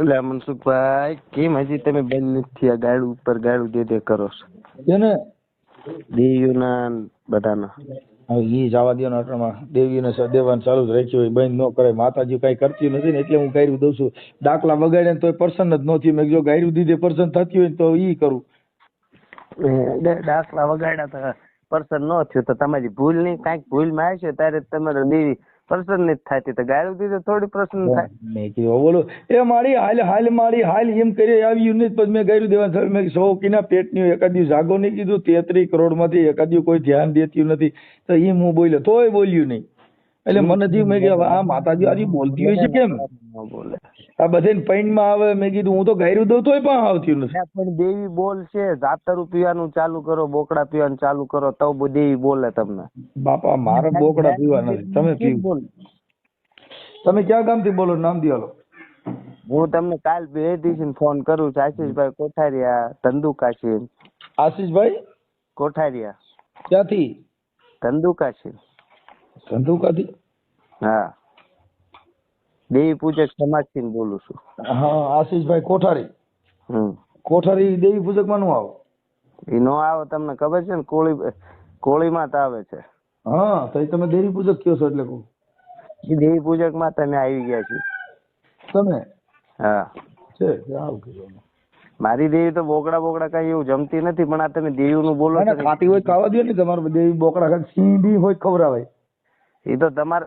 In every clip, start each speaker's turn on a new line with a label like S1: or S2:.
S1: એટલે મનસુખભાઈ કેમ હજી તમે બંધ નથી થયા? ગાડું ઉપર ગાડું દે દે કરો છો.
S2: એને
S1: દેવીઓના ને બધાના.
S2: હવે ઈ જવા દો ને અટણમાં દેવીને દેવાનું ચાલુ જ રાખ્યું હોય બંધ ન કરે માતાજી કઈ કરતી નથી ને એટલે હું ગાયરું દઉં છું. દાખલા વગાડે ને તો પર્સન જ ન થયું. મેં જો ગાયરું દીધે પર્સન થતી હોય ને તો ઈ કરું.
S1: દાખલા વગાડ્યા તો પ્રસન્ન ન થયું. તો તમારી ભૂલ નહીં કાંઈક ભૂલમાં છે? ત્યારે તમારે દેવી પર્સન થાય તે તો ગાળું દીધું થોડી પ્રસન્ન થાય.
S2: મેં કીધું બોલો. એ મારી હાલ હાલ મારી હાલ એમ કરી આવી યુનિટ પછી મેં ગાયરું દેવા ચાલુ મેં સૌ કીના પેટની દિવસ જાગો નહીં કીધું તેત્રીસ કરોડમાંથી એકાદ્યું કોઈ ધ્યાન દેતું નથી. તો એમ હું બોલ્યો તોય બોલ્યું નહીં. એટલે મને થયું મેં કીધું આ માતાજી આજે બોલતી હોય છે કેમ?
S1: બોલે
S2: આ બધાને પૈણમાં આવે મેં કીધું હું તો ગાયરું દઉં તોય પણ આવતી નથી.
S1: પણ દેવી બોલ છે જાતરું પીવાનું ચાલુ કરો બોકડા પીવાનું ચાલુ કરો તો દેવી બોલે તમને.
S2: બાપા મારે બોકડા પીવા નથી તમે પીવું. તમે ક્યાં ગામથી બોલો? નામ દિયાલો.
S1: હું તમને કાલ બે દિવસ ફોન કરું છું આશીષભાઈ કોઠારિયા ધંધુકાશી
S2: આશીષભાઈ?
S1: કોઠારિયા.
S2: ક્યાંથી?
S1: ધંધુકાશી
S2: ધંધુકાથી
S1: હા. દેવી પૂજક સમાજથી થી બોલું છું.
S2: હા આશીષભાઈ કોઠારી.
S1: હમ.
S2: કોઠારી દેવી પૂજકમાં નું આવો?
S1: એ નો આવે તમને ખબર છે ને? કોળી કોળીમાં માતા આવે છે.
S2: હા તો તમે દેવી પૂજક કયો છો એટલે કહું.
S1: એ દેવી પૂજકમાં તમે આવી ગયા છો.
S2: તમે?
S1: હા.
S2: છે આવું કીધું
S1: મારી દેવી તો બોકડા બોકડા કઈ એવું જમતી નથી પણ આ તમે દેવી નું બોલો
S2: ખાટી હોય ખાવા દો ને તમારે દેવી બોકડા ખાય સીધી હોય ખવડાવાય.
S1: એ તો તમારે.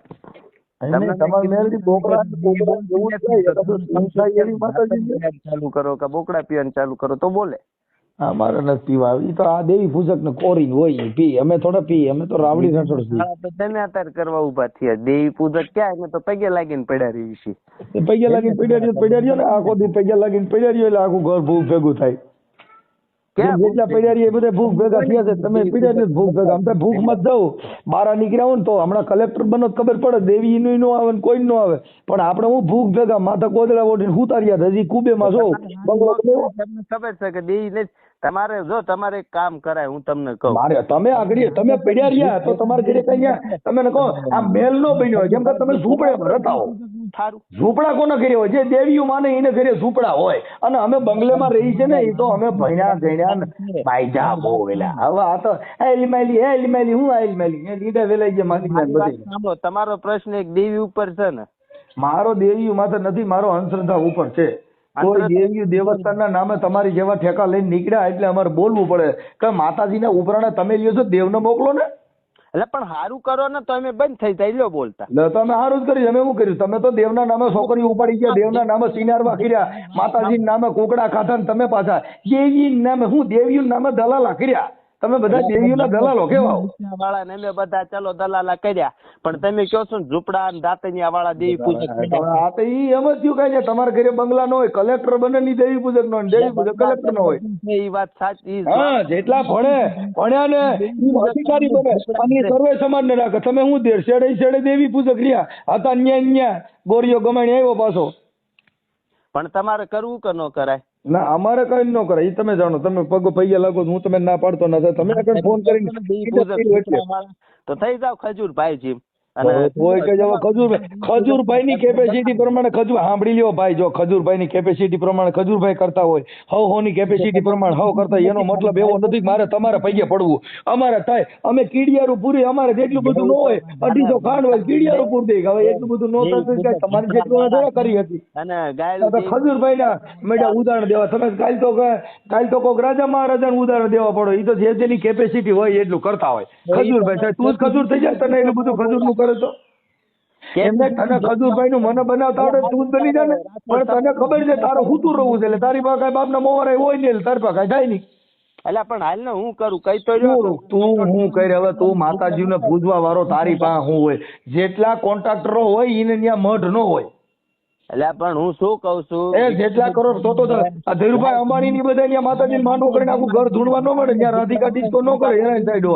S1: ચાલુ કરો કે બોકડા પીવાનું ચાલુ કરો તો બોલે.
S2: હા મારે નથી પીવા એ તો આ દેવી પૂજક ને કોરી હોય પી. અમે થોડા પી. અમે તો રાવડી રસોડ પી
S1: તમે અત્યારે કરવા ઊભા થયા. દેવી પૂજક ક્યાં? અમે તો પગે લાગીને પડ્યા રહી છીએ.
S2: એ લાગીને પડ્યા રહ્યો પડ્યા રહ્યો ને આખો દી પૈયા લાગીને પડ્યા રહ્યો એટલે આખું ઘર ભૂ ભેગું થાય. જેટલા પડ્યા એ બધા ભૂખ ભેગા થયા છે. તમે પડ્યા ભૂખ ભેગા. આમ તો ભૂખ મત જાવ બહાર નીકળ્યા હોય ને તો હમણાં કલેક્ટર બનો ખબર પડે. દેવી નું નો આવે ને કોઈ નો આવે. પણ આપણે હું ભૂખ ભેગા માથા કોદડા ઓઢીને ઉતાર્યા હજી છો બંગલો
S1: તમને ખબર છે કે દેવી તમારે જો તમારે કામ કરાય હું તમને કહું.
S2: મારે તમે આગળ તમે પડ્યા રહ્યા તો તમારે ઘરે કઈ તમે કહો આ મેલ નો બન્યો કેમ કે તમે ઝૂંપડે રહેતા હો.
S1: થારું.
S2: ઝૂંપડા કોને ઘરે હોય? જે દેવીઓ માને એને ઘરે ઝૂંપડા હોય. અને અમે બંગલેમાં રહી છે ને એ તો અમે ભણ્યા ગણ્યા બાયજા બહુ વેલા. હવે આ તો એલી લીમાલી એલી લીમાલી હું એલી લીમાલી એ લીધા વેલાઈ જે
S1: સાંભળો તમારો પ્રશ્ન એક દેવી ઉપર છે ને.
S2: મારો દેવી માથે નથી મારો અંધશ્રદ્ધા ઉપર છે. કોઈ દેવી દેવસ્થાનના નામે તમારી જેવા ઠેકા લઈને નીકળ્યા એટલે અમારે બોલવું પડે. કે માતાજીના ઉપરાણે તમે લ્યો છો દેવને મોકલો ને.
S1: એટલે પણ સારું કરો ને તો અમે બંધ થઈ જાય લ્યો બોલતા.
S2: લે તમે સારું જ કર્યું અમે શું કર્યું? તમે તો દેવના નામે છોકરી ઉપાડી ગયા દેવના નામે સિનારવા કર્યા માતાજીના નામે કોકડા ખાધા ને તમે પાછા. દેવી નામે હું દેવીઓ નામે દલાલા કર્યા તમે બધા દેવીઓના દલાલો કેવા
S1: વાળા ને અમે બધા ચલો દલાલા કર્યા. પણ તમે કહો છો ને ઝૂંપડા ને દાંતનિયા વાળા દેવી પૂજક
S2: આ તો ઈ એમ જ થયું કાંઈ તમારા ઘરે બંગલા નો હોય કલેક્ટર બને ની દેવી પૂજક નો દેવી પૂજક કલેક્ટર નો હોય.
S1: એ વાત સાચી
S2: હા જેટલા ભણે ભણ્યા ને ઈ અધિકારી બને. અને સર્વે સમાજ ને રાખે. તમે હું દેર? શેડે શેડે દેવી પૂજક રહ્યા. હતા ન્યા ન્યા ગોરીઓ ગમાણી આવ્યો પાછો.
S1: પણ તમારે કરવું કે ન કરાય?
S2: ના અમારે કઈ ન કરે એ તમે જાણો તમે પગ પૈયા લાગો હું તમે ના પાડતો ના તમે આગળ ફોન કરીને
S1: તો થઈ જાવ ખજૂર ભાઈ જીમ
S2: હવે કોઈ કે જો ખજૂરભાઈ ની કેપેસિટી પ્રમાણે ખજૂર સાંભળી લ્યો ભાઈ જો ખજૂરભાઈ ની કેપેસિટી પ્રમાણે ખજૂરભાઈ કરતા હોય હવ હો ની કેપેસિટી પ્રમાણે હવ કરતા એનો મતલબ એવો નથી મારે તમારે પૈયે પડવું. અમારે થાય અમે કીડિયારું પૂરી અમારે જેટલું બધું ન હોય અઢીસો ખાંડ હોય કીડિયારું પૂર દઈ હવે એટલું બધું ન થતું તમારે જેટલું થોડા કરી હતી. ખજૂરભાઈ ના મેડા ઉદાહરણ દેવા. તમે કાલ તો કાલ તો કોક રાજા મહારાજા ઉદાહરણ દેવા પડો. એ તો જે જેની કેપેસિટી હોય એટલું કરતા હોય. ખજૂરભાઈ તું જ ખજૂર થઈ જાય તને એટલું બધું ખજૂરનું કરે તો એમને તને ખજુરભાઈ નું મને બનાવતા આવડે તું બની જાય ને પણ તને ખબર છે તારું હુતું રહું છે એટલે તારી પાસે બાપ ના મોવારે હોય નહીં તારી પાસે થાય નહીં.
S1: એટલે પણ હાલ ને હું કરું? કઈ તો
S2: તું. તું હું કરે? હવે તું માતાજીને પૂજવા વાળો તારી પાસે હું હોય. જેટલા કોન્ટ્રાક્ટરો હોય એને ત્યાં મઢ ન હોય.
S1: એટલે પણ હું શું કઉ છું?
S2: એ જેટલા કરોડ તો તો ધીરુભાઈ અંબાણી ની બધા ત્યાં માતાજી માંડવો કરીને આખું ઘર ધૂણવા ન મળે ત્યાં રાધિકા ડિસ્કો ન કરે એના સાઈડ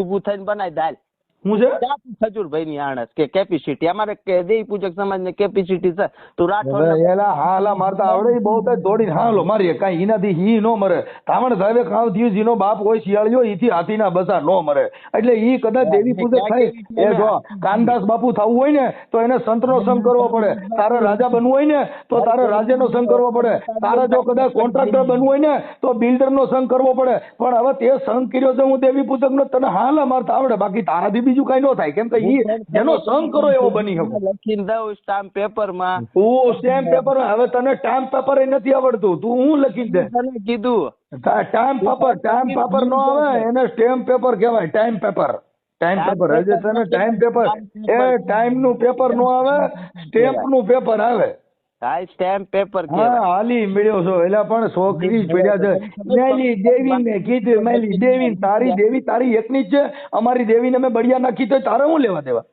S1: ઉભું થઈને બનાવી દાલ.
S2: હું છે?
S1: ની આણસ કે કેપેસિટી? અમારે કે દેવી પૂજક સમાજની કેપેસિટી છે. તું રાઠોડ
S2: એલા હાલા મારતા આવડે ઈ બહુ તો દોડીને હાલો મારીએ. કાંઈ એનાથી ઈ નો મરે. તામણ સાહેબે કામ થયું જેનો બાપ હોય શિયાળિયો ઈથી હાથીના બસા નો મરે. એટલે ઈ કદાચ દેવી પૂજક થાય. એ જો કાનદાસ બાપુ થવું હોય ને તો એને સંતનો સંગ કરવો પડે. તારે રાજા બનવું હોય ને તો તારે રાજાનો સંગ કરવો પડે. તારે જો કદાચ કોન્ટ્રાક્ટર બનવું હોય ને તો બિલ્ડરનો સંગ કરવો પડે. પણ હવે તે સંગ કર્યો છે હું દેવી પૂજકનો તને હાલા મારતા આવડે. બાકી તારાથી બીજું કઈ નો થાય. કેમ કે ઈ જેનો સંગ કરો એવો બની શકો.
S1: લખીને દઉં સ્ટામ્પ પેપરમાં
S2: તું સ્ટેમ્પ પેપર હવે તને સ્ટામ્પ પેપર નથી આવડતું. તું હું લખી દે?
S1: તને કીધું.
S2: ટાઈમ પેપર ટાઈમ પેપર નો આવે એને સ્ટેમ્પ પેપર કહેવાય ટાઈમ પેપર ટાઈમ પેપર હજે તને ટાઈમ પેપર એ ટાઈમનું પેપર નો આવે સ્ટેમ્પનું પેપર આવે.
S1: હા સ્ટેમ્પ પેપર કે
S2: હાલી મળ્યો છો. એટલે પણ છોકરી પડ્યા છે. મેલી દેવી ને કીધું મેલી દેવી તારી દેવી તારી એકની જ છે. અમારી દેવીને મેં બળિયા નાખી તો તારે હું લેવા દેવા?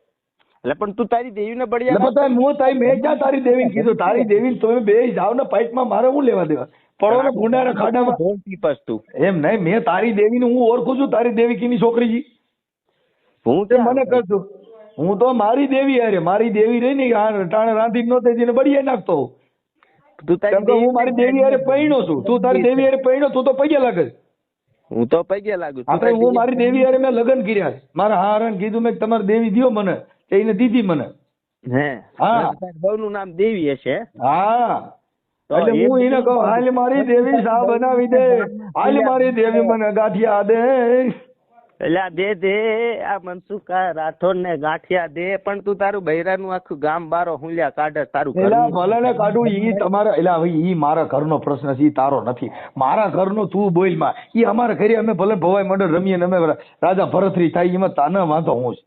S1: એટલે પણ તું તારી દેવીને
S2: એટલે
S1: બળિયા
S2: બધા હું તારી મેં ક્યાં તારી દેવીને કીધું? તારી દેવીને તમે બે જાવ ને પાઇપમાં મારે હું લેવા દેવા? પડો ને ભૂંડાના ખાડામાં.
S1: ઢોલ પીપસ તું.
S2: એમ નહીં મેં તારી દેવીને હું ઓળખું છું તારી દેવી કીની છોકરી જી
S1: હું
S2: તે મને કહું કરજો હું તો મારી દેવી હારે મારી દેવી રહી ને ટાણે રાંધી નો થઈ તેને બળીએ નાખતો
S1: તું તારી
S2: કેમ હું મારી દેવી હારે પૈણો છું. તું તારી દેવી અરે પૈણો તું તો પગે લાગે.
S1: હું તો પગે લાગુ
S2: આપણે હું મારી દેવી હારે મેં લગ્ન કર્યા. મારા હારણ કીધું મેં તમારે તમારી દેવી દિયો મને એને દીધી મને.
S1: હે.
S2: હા.
S1: બહુ નું નામ દેવી હશે.
S2: હા. એટલે હું એને કહું હાલ મારી દેવી સા બનાવી દે. હાલ મારી દેવી મને ગાંઠિયા દે.
S1: એટલે આ દે દે આ મનસુખા રાઠોડ ને ગાંઠિયા દે. પણ તું તારું બૈરાનું આખું ગામ બારો હુલ્યા કાઢે તારું
S2: એલા ભલે ને કાઢું ઈ તમારા એલા ભાઈ ઈ મારા ઘરનો પ્રશ્ન છે ઈ તારો નથી. મારા ઘરનો તું બોલમાં. ઈ અમારા ઘરે અમે ભલે ભવાઈ મંડળ રમીએ ને અમે રાજા ભરતરી થાય એમાં તાને વાંધો હું છું.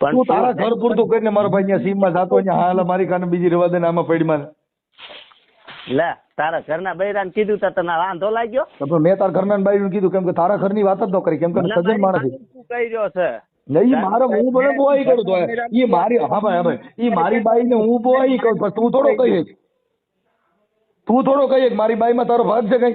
S1: પણ
S2: તું તારા ઘર પૂરતું કરીને મારો ભાઈ અહીંયા સીમમાં જાતો અહીંયા હાલ મારી કાને બીજી રવા દે ને આમાં પડીમાં
S1: લે તારા ઘરના બૈરાને કીધું તો તને વાંધો લાગ્યો?
S2: તો પણ મેં તારા ઘરના બાઈ કીધું કેમ કે તારા ઘરની વાત જ ન કરી કેમ કે સજન માણસ
S1: કહી રહ્યો છે?
S2: નહીં મારો મારે હું બોલે બોવાઈ કરું તો એ મારી હા ભાઈ હા ભાઈ એ મારી બાઈ ને હું બોવાઈ કરું તું થોડો કહીએ તું થોડો કહીએ મારી બાઈ માં તારો ભાગ છે કઈ?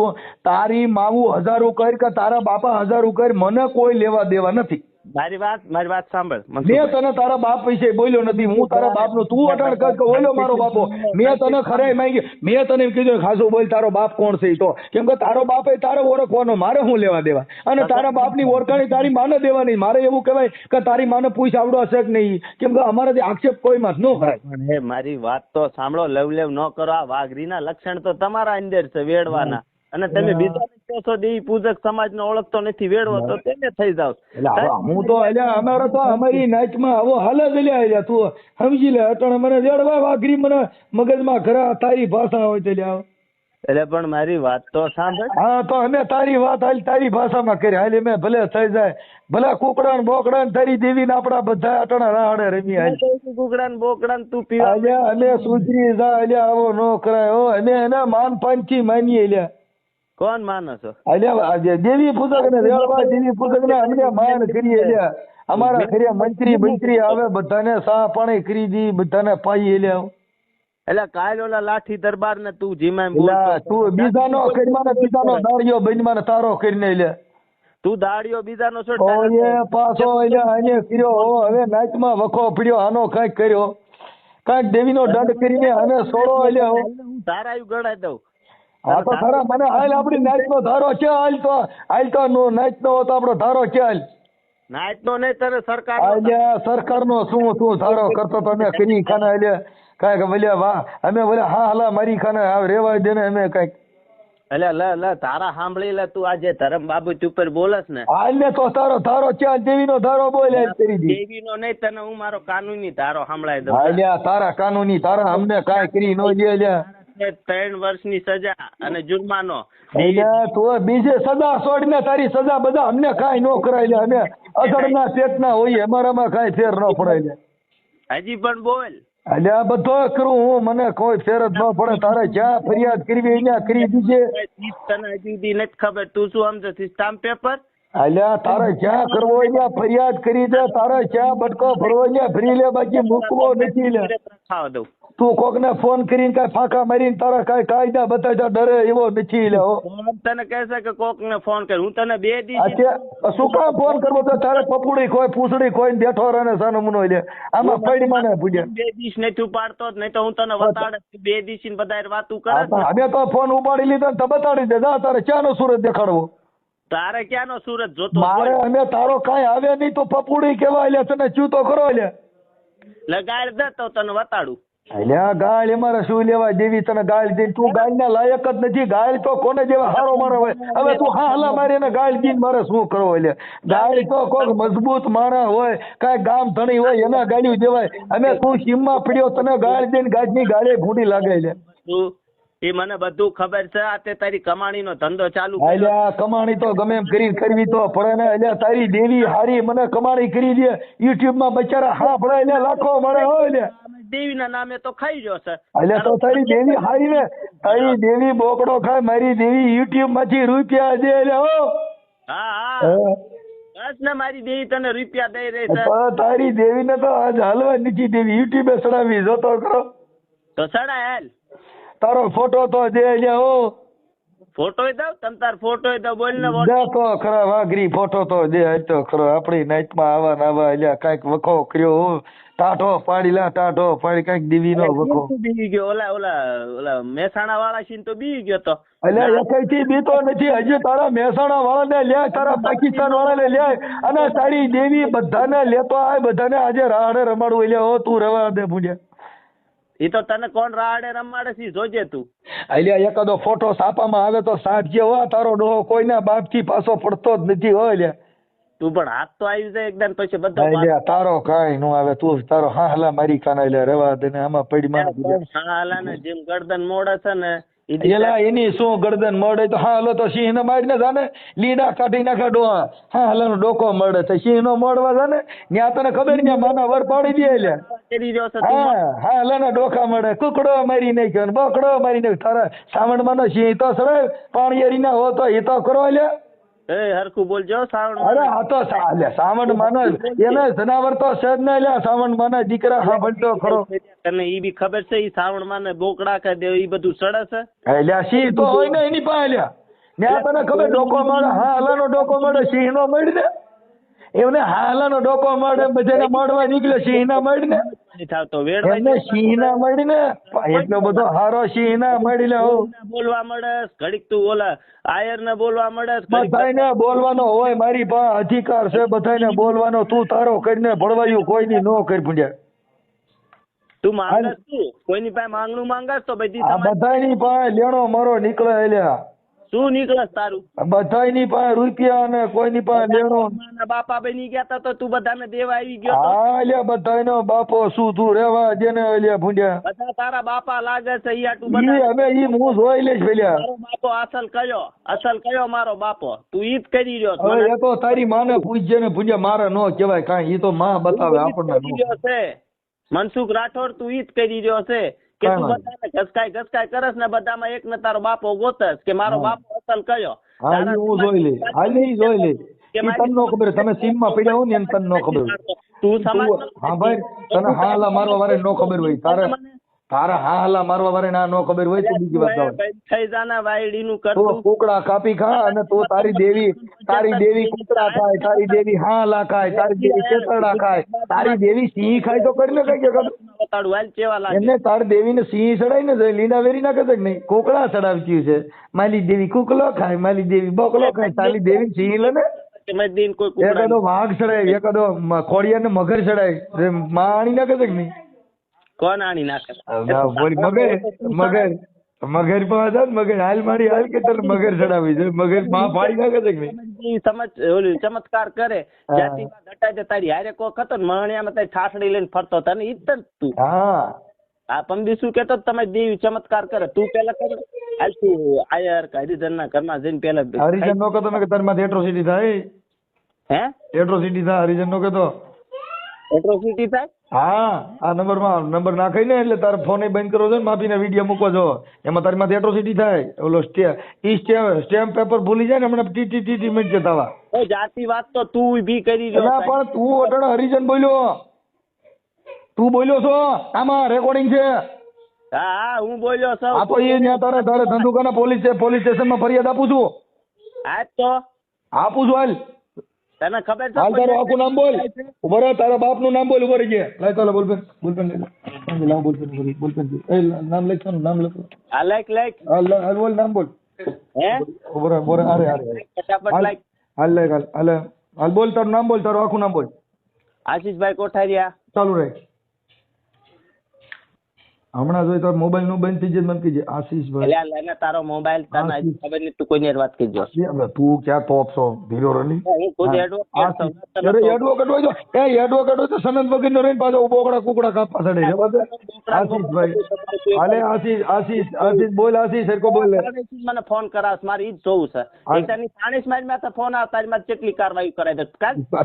S2: તારી માવું હજાર કર કે તારા બાપા હજારું કર મને કોઈ લેવા દેવા નથી.
S1: મારી વાત મારી વાત સાંભળ
S2: મેં તને તારા બાપ વિશે બોલ્યો નથી હું તારા બાપનું તું અટાણ કર કે ઓલો મારો બાપો. મેં તને ખરે માંગી. મેં તને કીધું ખાસું બોલ તારો બાપ કોણ છે તો? કેમ કે તારો બાપ એ તારો ઓળખવાનો મારે હું લેવા દેવા? અને તારા બાપની ઓળખાણી તારી માને દેવાની મારે એવું કહેવાય કે તારી માને પૂછ આવડો હશે કે નહીં. કેમ કે અમારાથી આક્ષેપ કોઈ માં ન કરાય
S1: હે મારી વાત તો સાંભળો લવ લેવ ન કરો. આ વાઘરીના લક્ષણ તો તમારા અંદર છે વેડવાના. અને તમે બીજાને કહો છો પૂજક સમાજને ઓળખતો નથી વેડવો તો તેને થઈ જાવ.
S2: હું તો અલ્યા અમારે તો અમારી નાચમાં આવો હાલ જ અલ્યા અલ્યા તું સમજી લે અટણ મને જડવા વાઘરી મને મગજમાં ખરા તારી ભાષા હોય તો લ્યા
S1: એટલે પણ મારી વાત તો સાંભળ.
S2: હા તો અમે તારી વાત હાલ તારી ભાષામાં કરી. હાલ મેં ભલે થઈ જાય. ભલે કુકડા ને બોકડા ને તારી દેવી ને આપડા બધા અટણા રાહડે રમી હાલ.
S1: કુકડા ને બોકડા ને તું પીવા
S2: અમે સુધરી જા અલ્યા આવો નો કરાય. હો અમે એના માન પાંચી માનીએ અલ્યા.
S1: કોણ માનો છો
S2: દેવી પુસ્તક ને રેળવા દેવી પુસ્તક ને અમને માન કરીએ અલ્યા અમારા ઘરે મંત્રી મંત્રી આવે બધાને સા પાણી કરી દી બધાને પાઈ અલ્યા
S1: એટલે કાલ ઓલા લાઠી દરબાર ને તું જીમાં
S2: એલા તું બીજાનો કરીમાં બીજાનો દાળિયો બનીમાં તારો કરીને લે.
S1: તું દાડિયો બીજાનો છો
S2: ઓય પાછો એટલે આને કર્યો. હવે નાચમાં વખો પડ્યો આનો કાંઈક કર્યો. કાંઈક દેવીનો દંડ કરીને આને સોળો એટલે
S1: ધારાયું ગણાઈ દઉં.
S2: હા તો ખરા મને હાલ આપણી નો ધારો છે હાલ તો. હાલ તો નો નાચનો હતો આપણો ધારો છે હાલ.
S1: નાઈટ નો નહીં તને સરકાર
S2: સરકાર નો શું શું ધારો કરતો તમે કરી ખાને એટલે કાંઈક બોલ્યા વાહ અમે બોલ્યા હા હલા મારી ખાને રેવા દે ને અમે કાંઈક.
S1: એટલે લ લ તારા સાંભળી લે તું આજે ધરમ બાબુ ઉપર બોલસ ને.
S2: હાલ ને તો તારો ધારો છે દેવી નો ધારો બોલે
S1: દેવી નો નહીં તને હું મારો કાનૂની ધારો સંભળાઈ દઉં
S2: તારા કાનૂની તારા અમને કાંઈ કરી નો અલ્યા
S1: ને ત્રણ વર્ષની સજા અને જુર્માનો.
S2: તો બીજે સજા છોડીને તારી સજા બધા અમને કાંઈ નો કરાય લે અમે અધરના પેટના હોઈએ અમારામાં કાંઈ ફેર ન પડાય લે
S1: હજી પણ બોલ.
S2: અલ્યા આ બધો કરું હું મને કોઈ ફેર જ ન પડે. તારે જ્યાં ફરિયાદ કરવી અહીંયા કરી દીજે.
S1: તને હજી નથી ખબર. તું શું સમજો? છે સ્ટામ્પ પેપર?
S2: અલ્યા તારે ક્યાં કરવો હોય ફરિયાદ કરી દે તારે ક્યાં બટકો ભરવો હોય ફરી લે બાકી મૂકવો નથી લે.
S1: તું કોક
S2: તું ફોન કરીને કઈ ફાંકા મારીને તારા કઈ કાયદા બતાવતા ડરે એવો નથી લે
S1: તને કહેશે કે કોક ને ફોન કર હું તને બે દી
S2: અત્યારે શું કામ ફોન કરવો? તો તારે પપુડી કોઈ પૂછડી કોઈ બેઠો રહે ને સાનો મુનો લે. આમાં પડી મને પૂજે.
S1: બે દિવસ નથી ઉપાડતો જ નહીં તો હું તને વતાડે બે દિવસ ને બધા વાતું કરે.
S2: અમે તો ફોન ઉપાડી લીધો તો બતાડી દે. જા તારે ક્યાંનો સુરત દેખાડવો?
S1: તારે ક્યાંનો સુરત જોતો
S2: મારે અમે તારો કાંઈ આવે નહીં તો પપુડી કેવા લે તને ચૂતો કરો ખરો લે.
S1: લગાડ દે તો તને વતાડું.
S2: અલ્યા ગાળ એમારે શું લેવા દેવી તને ગાળ દે. તું ગાળના લાયક જ નથી. ગાળ તો કોને જેવા હારો મારો હોય. હવે તું હા હલા મારી ને ગાળ દઈને મારે શું કરવો એટલે ગાળ તો કોઈક મજબૂત માણસ હોય કાંઈ ગામ ધણી હોય એના ગાળ્યું દેવાય. અમે તું સીમમાં પડ્યો તને ગાળ દઈને ગાજની ગાળે ભૂંડી લાગે એટલે
S1: એ મને બધું ખબર છે. આ તે તારી કમાણીનો ધંધો ચાલુ
S2: અલ્યા કમાણી તો ગમે એમ કરી કરવી તો પડે ને. અલ્યા તારી દેવી હારી મને કમાણી કરી દે. યુટ્યુબમાં બચારા હા પડે એટલે લાખો મળે હોય દેવી
S1: ના નામે તો ખાઈ જો છે.
S2: અલ્યા તો તારી દેવી હારી ને. તારી દેવી બોકડો ખાય મારી દેવી યુટ્યુબમાંથી રૂપિયા દે એટલે હો.
S1: હા હા. બસ ને મારી દેવી તને રૂપિયા દઈ રહી છે.
S2: તારી દેવી ને તો આજ હાલવા નીચી દેવી. યુટ્યુબે ચડાવી જોતો કરો.
S1: તો સડા હેલ.
S2: તારો ફોટો તો દે એટલે હો.
S1: ફોટો દઉં? તમ તાર ફોટો દઉં? બોલ. ને
S2: દે તો ખરા વાઘરી ફોટો તો દે તો ખરો. આપણી નાઈટમાં આવા ને આવા એટલે કંઈક વખો કર્યો ટાઢો પાડી લા ટાઢો પાડી કંઈક દેવી નો વખો.
S1: બી ગયો. ઓલા ઓલા ઓલા મહેસાણા વાળા છે તો બી ગયો તો.
S2: એટલે એકઈથી બીતો નથી. હજી તારા મહેસાણા વાળાને લે તારા પાકિસ્તાન વાળા ને લે અને તારી દેવી બધાને લેતો આય. બધાને આજે રાહડે રમાડવું. એટલે હો તું રવા દે પૂજ્યા
S1: એ તો તને કોણ રાડે રમાડે છે જોજે તું.
S2: અલ્યા એકાદો ફોટો સાપામાં આવે તો સાથ જે હો તારો ડોહો કોઈના બાપથી પાછો પડતો જ નથી હોય લ્યા
S1: તું પણ હાથ તો આવી જાય એકદમ પછી બધો
S2: અલ્યા તારો કાઈ નો આવે તું તારો હા હલા મારી કાના લે રવા દે ને આમાં પડી માં
S1: હા હાલા ને જેમ ગરદન મોડે છે ને
S2: એલા એની શું ગરદન મળે તો હા હલો તો સિંહ ને મારીને જાને લીડા કાઢી નાખે ડોહા. હા હલાનો ડોકો મળે તો સિંહ નો મળવા જાને ત્યાં તને ખબર ને માના વર પાડી દે એટલે
S1: હા
S2: હા હા ને ડોકા મળે. કુકડો મારી નાખ્યો ને બકડો મારી નાખ્યો. તારા સાવણમાં નો સિંહ તો સડે પાણી ના હો તો એ તો કરો એટલે
S1: એ હરખું બોલજો શ્રાવણ
S2: અરે આ તો સા- સાવણ માનો એને જનાવર તો છે જ નહીં લે સાવણ માને દીકરા હા ભણતો ખરો.
S1: તને ઈ બી ખબર છે ઈ શ્રાવણ માને બોકડા કે દે ઈ બધું સડે છે.
S2: સિંહ તો હોય ને એની પાસે તને ખબર ડોકો મળે? હા હલાનો ડોકો મળે સિંહ નો મળી ને એમને હલાનો ડોકો મળે બધાને મળવા નીકળે સિંહ ના મળી ને
S1: નહીં થાતો
S2: એમને
S1: વેડવાઈ
S2: સિંહ ના મળી એટલો બધો હારો સિંહ ના મળી લે
S1: બોલવા મળે ઘડીક તું ઓલા આયર ને બોલવા મળે
S2: બધાને બોલવાનો હોય મારી પાસે અધિકાર છે બધાને બોલવાનો. તું તારો કરીને ભળવાયું કોઈની નો કરી પૂજ્યા
S1: તું માંગસ તું? કોઈની પાસે માંગણું માંગસ તો બધી
S2: બધાની પાસે લેણો મારો નીકળે એલ્યા
S1: શું નીકળે તારું?
S2: બધાની પાસે રૂપિયા અને કોઈની પાસે
S1: માના બાપા બની ગયા તા તો તું બધાને દેવા આવી ગયો
S2: હા અલ્યા બધાનો બાપો શું તું રેવા જેને અલ્યા ભૂંડ્યા.
S1: બધા તારા બાપા લાગે છે ઈ
S2: ઈ
S1: બધા
S2: અમે ઈ હું જોઈ લઈશ પેલા.
S1: મારો બાપો અસલ કયો? અસલ કયો મારો બાપો? તું ઈ જ કરી રહ્યો.
S2: હવે એ તો તારી માને પૂછજે ને ભૂંડ્યા મારે નો કહેવાય કાંઈ. ઈ તો માં બતાવે આપણને
S1: મનસુખ રાઠોડ તું ઈ જ કરી રહ્યો છે. કે તું બધાને ઘસકાય ઘસકાય કરસ ને બધામાં એક ને તારો બાપો ગોતસ કે મારો. બાપો અસલ કયો?
S2: હા હું જોઈ લે હાલી જોઈ લે
S1: કે
S2: તને નો ખબર તમે પડ્યા હો ને એને તને નો ખબર
S1: તું સમાજ
S2: હા ભાઈ તને હલા મારવા વાળે નો ખબર હોય. તારે તારા હા હલા મારવા વારે ના નો ખબર હોય તો બીજી વાત આવે
S1: થઈ જાના વાયડીનું
S2: તું
S1: કરતું
S2: કુકડા કાપી ખા અને તો તારી દેવી તારી દેવી કુકડા ખાય તારી દેવી હાલા ખાય તારી દેવી કેતરડા ખાય તારી દેવી સિંહ ખાય તો કરીને કઈ કે
S1: બતાડું હાલ ચેવા લાગે?
S2: એને તાર દેવી ને સિંહ ચડાઈ ને તો લીંડા વેરી નાખે છે કે નહીં? કુકડા ચડાવતી છે. માલી દેવી કુકલો ખાય માલી દેવી બકલો ખાય તારી દેવી સિંહ લે ને?
S1: કોઈ
S2: એકાદો વાઘ ચડાય એકાદો ખોડિયા ને મગર ચડાય માણી નાખે છે કે નહીં?
S1: કોણ આણી નાખે
S2: મગર મગર મગર પણ હતા ને મગર હાલ મારી હાલ કે તને મગર ચડાવી છે? મગરમાં પાડી નાખે છે કે નહીં?
S1: ઈ સમજ ઓલી ચમત્કાર કરે. જાતિમાં ઘટાય તો તારી હારે કોક હતો ને મણિયામાં તારી ઠાસડી લઈને ફરતો તને ઈ જ તું.
S2: હા.
S1: આ પંદી શું કેતો તમે દેવી ચમત્કાર કરે. તું પેલા કર. હાલ તું આયર કે હરિજન ના ઘરમાં જઈને પેલા
S2: હરિજન નો કહેતો કે તારી માથે એટ્રોસિટી થાય.
S1: હે?
S2: એટ્રોસિટી થાય હરિજન નો કહેતો.
S1: એટ્રોસિટી થાય?
S2: હા આ નંબરમાં નંબર નાખાઈ ને એટલે તારે ફોન બંધ કરવો છે ને માફીને વીડિયો મૂકો છો. એમાં તારી માથે એટ્રોસિટી થાય. ઓલો સ્ટે ઈ સ્ટેમ્પ સ્ટેમ્પ પેપર ભૂલી જાય ને હમણાં ટી ટી ટી ટી મિનિટ જતા
S1: એ જાતિ વાત તો તું ઊભી કરી રહ્યો
S2: પણ તું અટણ હરિજન બોલ્યો. તું બોલ્યો છો? આમાં રેકોર્ડિંગ છે.
S1: હા હા હું બોલ્યો છું.
S2: આ તો એ ત્યાં તારે તારે ધંધુકાના પોલીસ પોલીસ સ્ટેશનમાં ફરિયાદ આપું છું.
S1: આજ તો?
S2: આપું છું હાલ.
S1: તને ખબર છે
S2: હાલ તારું આખું નામ બોલ. ઊભો રહે તારા બાપનું નામ બોલ ઊભો રહી ગયા. લાય ચાલો બોલપેન બોલપેન લઈ લે. લાવ બોલપેન બોલ બોલપેન એ નામ લખ નામ લખ.
S1: આ લાઈક લાઈક
S2: હાલ હાલ બોલ નામ બોલ.
S1: હે?
S2: ઊભો રહે ઊભો અરે અરે
S1: ફટાફટ
S2: હાલ
S1: લાઈક
S2: હાલ લે હાલ. હાલ બોલ તારું નામ બોલ તારું આખું નામ બોલ.
S1: આશીષભાઈ કોઠારિયા.
S2: ચાલુ રાખ. હમણાં જોઈ તો મોબાઈલનું બંધ થઈ જાય મને કીજે આશીષભાઈ
S1: એટલે લેને તારો મોબાઈલ તને ખબર નહીં તું કોઈની વાત કરજો
S2: તું ક્યાં ટોપ છો? ધીરો રલી
S1: હું ખુદ એડવોકેટ છું.
S2: અરે એડવોકેટ હોય તો એ એડવોકેટ હોય તો સનંદ વગર નો રહીને પાછો બોકડા કુકડા કાપવા બસ આશીષભાઈ અરે આશીષ આશીષ આશીષ બોલ આશીષ સરકો બોલ
S1: મને ફોન કરાસ મારે ઈ જ જોવું છે.
S2: હા.
S1: સાણીસ માઇલ માથે ફોન આ તારી માં કેટલી કાર્યવાહી કરાય દે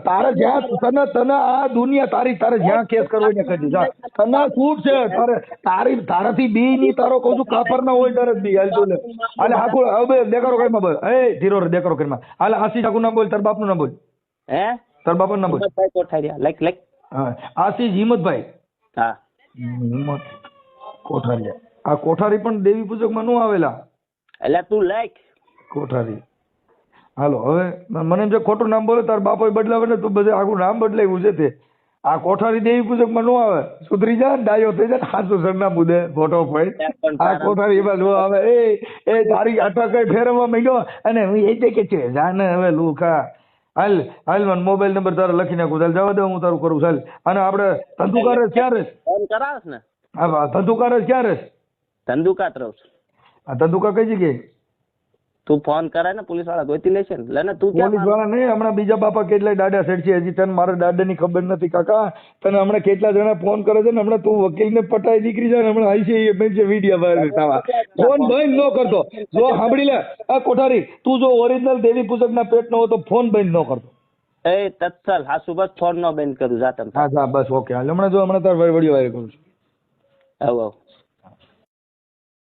S2: તારે જ્યાં તને તને આ દુનિયા તારી તારે જ્યાં કેસ કરવો ને કરી જા. તને છૂટ છે. તારે તારી તારાથી બી ની તારો કહું છું કાપર ના હોય તારે જ બી હાલ તું હાલે આખું હવે દેખાડો કઈ બોલ. એ ધીરો રે કઈ હાલે આશી ઠાકુર ના બોલ તાર બાપનું ના બોલ.
S1: હે?
S2: તાર બાપ ના બોલ.
S1: Like like.
S2: આશીષ હિંમતભાઈ.
S1: હા.
S2: હિંમત કોઠારી આ કોઠારી પણ દેવી પૂજકમાં નું આવેલા.
S1: એટલે તું લાઈક.
S2: કોઠારી. હાલો હવે મને એમ છે ખોટું નામ બોલે તાર બાપો બદલાવે ને તું બધે આખું નામ બદલાવ્યું છે તે. આ કોઠારી દેવી પૂજકમાં નું આવે. સુધરી જાય ડાયો થઈ જાય ને હાચું સરનામું દે ફોટો પડે આ કોઠારી એમાં નું આવે. એ એ તારી આટા ફેરવવા માંડ્યો અને હું એ જ કે છે જાને હવે લુખા. હાલ હાલ મને મોબાઈલ નંબર તારે લખી નાખું. ચાલ જવા દે હું તારું કરું. ચાલ અને આપણે ધંધુકાર જ ક્યારે
S1: ફોન કરાવશ ને?
S2: હા ધંધુકાર જ
S1: ક્યારે છું.
S2: આ ધંધુકા કઈ જગ્યાએ?
S1: તું ફોન કરે ને પોલીસવાળા ગોતી લેશે ને. લે તું ક્યાં
S2: પોલીસવાળા નહીં હમણાં બીજા બાપા કેટલાય દાડા સેટ છે હજી. તને મારા દાદાની ખબર નથી કાકા. તને હમણાં કેટલા જણા ફોન કરે છે ને હમણાં તું વકીલને પટાઈ નીકળી જાય ને હમણાં આઈ છે એ બેન છે વીડિયો વાયરલ થવા. ફોન બંધ ન કરતો. જો સાંભળી લે આ કોઠારી તું જો ઓરિજિનલ દેવી પૂજકના પેટ નો હોય તો ફોન બંધ ન કરતો.
S1: એ તત્સલ હા સુબહ ફોન નો બંધ કરું જાતમ
S2: હા હા બસ ઓકે. હાલ હમણાં જો હમણાં તાર વીડિયો વાયરલ કરું છું.
S1: આવો આવ.